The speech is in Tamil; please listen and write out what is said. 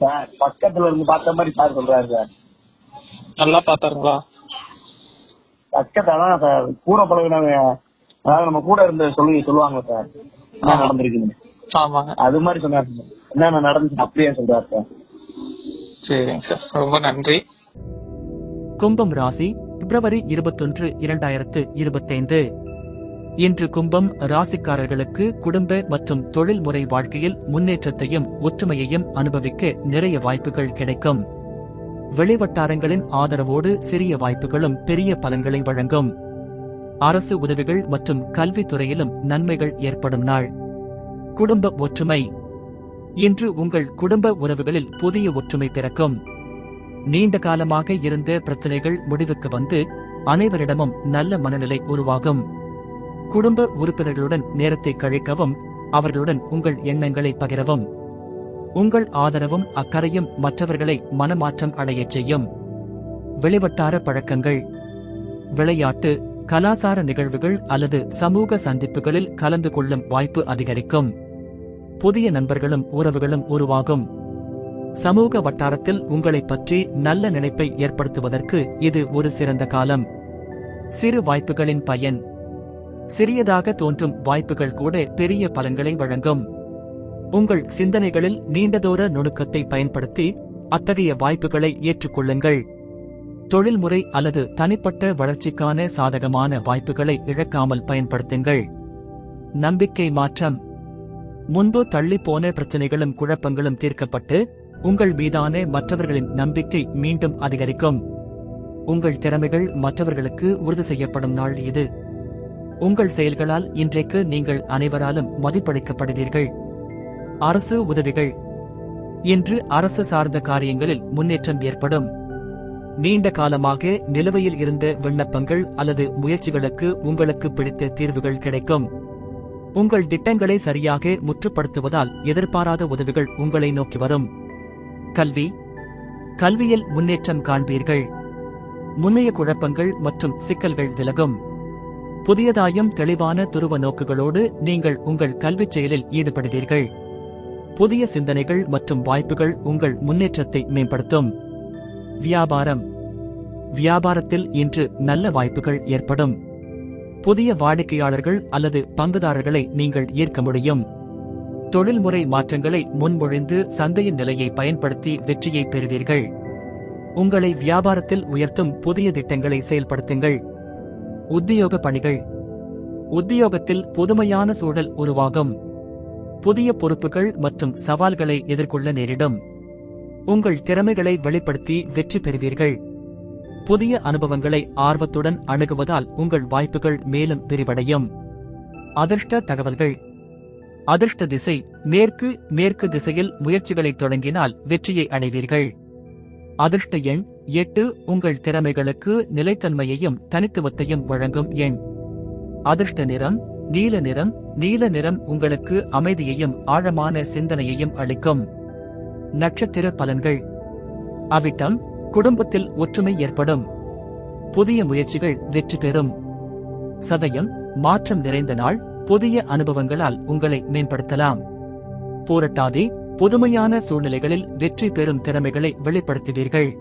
சார் பக்கத்துல இருந்து பார்த்த மாதிரி சார் சொல்றாரு சார். நல்லா பார்த்தாருங்களா? பக்கத்துல சார் கூட பழகினவங்க அதாவது நம்ம கூட இருந்து சொல்லி சொல்லுவாங்க சார் என்ன ஆமா. நடந்திருக்குன்னு. ஆமாங்க. அது மாதிரி சொன்னார் சார். என்னென்ன நடந்துச்சு அப்படியே சொல்றாரு சார். சரிங்க சார். ரொம்ப நன்றி. கும்பம் ராசி பிப்ரவரி இருபத்தொன்று இரண்டாயிரத்து இருபத்தைந்து. இன்று கும்பம் ராசிக்காரர்களுக்கு குடும்ப மற்றும் தொழில்முறை வாழ்க்கையில் முன்னேற்றத்தையும் ஒற்றுமையையும் அனுபவிக்க நிறைய வாய்ப்புகள் கிடைக்கும். வெளிவட்டாரங்களின் ஆதரவோடு சிறிய வாய்ப்புகளும் பெரிய பலன்களை வழங்கும். அரசு உதவிகள் மற்றும் கல்வித்துறையிலும் நன்மைகள் ஏற்படும் நாள். குடும்ப ஒற்றுமை. இன்று உங்கள் குடும்ப உறவுகளில் புதிய ஒற்றுமை பிறக்கும். நீண்ட காலமாக இருந்த பிரச்சனைகள் முடிவுக்கு வந்து அனைவரிடமும் நல்ல மனநிலை உருவாகும். குடும்ப உறுப்பினர்களுடன் நேரத்தை கழிக்கவும் அவர்களுடன் உங்கள் எண்ணங்களை பகிரவும். உங்கள் ஆதரவும் அக்கறையும் மற்றவர்களை மனமாற்றம் அடையச் செய்யும். வெளிவட்டார பழக்கங்கள். விளையாட்டு கலாசார நிகழ்வுகள் அல்லது சமூக சந்திப்புகளில் கலந்து கொள்ளும் வாய்ப்பு அதிகரிக்கும். புதிய நண்பர்களும் உறவுகளும் உருவாகும். சமூக வட்டாரத்தில் உங்களைப் பற்றி நல்ல நினைப்பை ஏற்படுத்துவதற்கு இது ஒரு சிறந்த காலம். சிறு வாய்ப்புகளின் பயன். சிறியதாக தோன்றும் வாய்ப்புகள் கூட பெரிய பலன்களை வழங்கும். உங்கள் சிந்தனைகளில் நீண்டதோர நுணுக்கத்தை பயன்படுத்தி அத்தகைய வாய்ப்புகளை ஏற்றுக்கொள்ளுங்கள். தொழில்முறை அல்லது தனிப்பட்ட வளர்ச்சிக்கான சாதகமான வாய்ப்புகளை இழக்காமல் பயன்படுத்துங்கள். நம்பிக்கை மாற்றம். முன்பு தள்ளிப்போன பிரச்சனைகளும் குழப்பங்களும் தீர்க்கப்பட்டு உங்கள் மீதான மற்றவர்களின் நம்பிக்கை மீண்டும் அதிகரிக்கும். உங்கள் திறமைகள் மற்றவர்களுக்கு உறுதி செய்யப்படும் நாள் இது. உங்கள் செயல்களால் இன்றைக்கு நீங்கள் அனைவராலும் மதிப்பளிக்கப்படுவீர்கள். அரசு உதவிகள். இன்று அரசு சார்ந்த காரியங்களில் முன்னேற்றம் ஏற்படும். நீண்ட காலமாக நிலுவையில் இருந்த விண்ணப்பங்கள் அல்லது முயற்சிகளுக்கு உங்களுக்கு பிடித்த தீர்வுகள் கிடைக்கும். உங்கள் திட்டங்களை சரியாக முற்றுப்படுத்துவதால் எதிர்பாராத உதவிகள் உங்களை நோக்கி வரும். கல்வி. கல்வியில் முன்னேற்றம் காண்பீர்கள். முன்னைய குழப்பங்கள் மற்றும் சிக்கல்கள் விலகும். புதியதாயும் தெளிவான துருவ நோக்குகளோடு நீங்கள் உங்கள் கல்விச் செயலில் ஈடுபடுவீர்கள். புதிய சிந்தனைகள் மற்றும் வாய்ப்புகள் உங்கள் முன்னேற்றத்தை மேம்படுத்தும். வியாபாரம். வியாபாரத்தில் இன்று நல்ல வாய்ப்புகள் ஏற்படும். புதிய வாடிக்கையாளர்கள் அல்லது பங்குதாரர்களை நீங்கள் ஈர்க்க முடியும். தொழில்முறை மாற்றங்களை முன்மொழிந்து சந்தையின் நிலையை பயன்படுத்தி வெற்றியை பெறுவீர்கள். உங்களை வியாபாரத்தில் உயர்த்தும் புதிய திட்டங்களை செயல்படுத்துங்கள். உத்தியோக பணிகள். உத்தியோகத்தில் புதுமையான சூழல் உருவாகும். புதிய பொறுப்புகள் மற்றும் சவால்களை எதிர்கொள்ள நேரிடும். உங்கள் திறமைகளை வெளிப்படுத்தி வெற்றி பெறுவீர்கள். புதிய அனுபவங்களை ஆர்வத்துடன் அணுகுவதால் உங்கள் வாய்ப்புகள் மேலும் விரிவடையும். அதிர்ஷ்ட தகவல்கள். அதிர்ஷ்ட திசை மேற்கு மேற்கு திசையில் முயற்சிகளை தொடங்கினால் வெற்றியை அடைவீர்கள். அதிர்ஷ்ட எண் எட்டு உங்கள் திறமைகளுக்கு நிலைத்தன்மையையும் தனித்துவத்தையும் வழங்கும் எண். அதிர்ஷ்ட நிறம் நீல நிறம் நீல நிறம் உங்களுக்கு அமைதியையும் ஆழமான சிந்தனையையும் அளிக்கும். நட்சத்திர பலன்கள். அவிட்டம் குடும்பத்தில் ஒற்றுமை ஏற்படும். புதிய முயற்சிகள் வெற்றி பெறும். சதயம் மாற்றம் நிறைந்த நாள் புதிய அனுபவங்களால் உங்களை மேம்படுத்தலாம். போரட்டாதே புதுமையான சூழ்நிலைகளில் வெற்றி பெறும் திறமைகளை வெளிப்படுத்துவீர்கள்.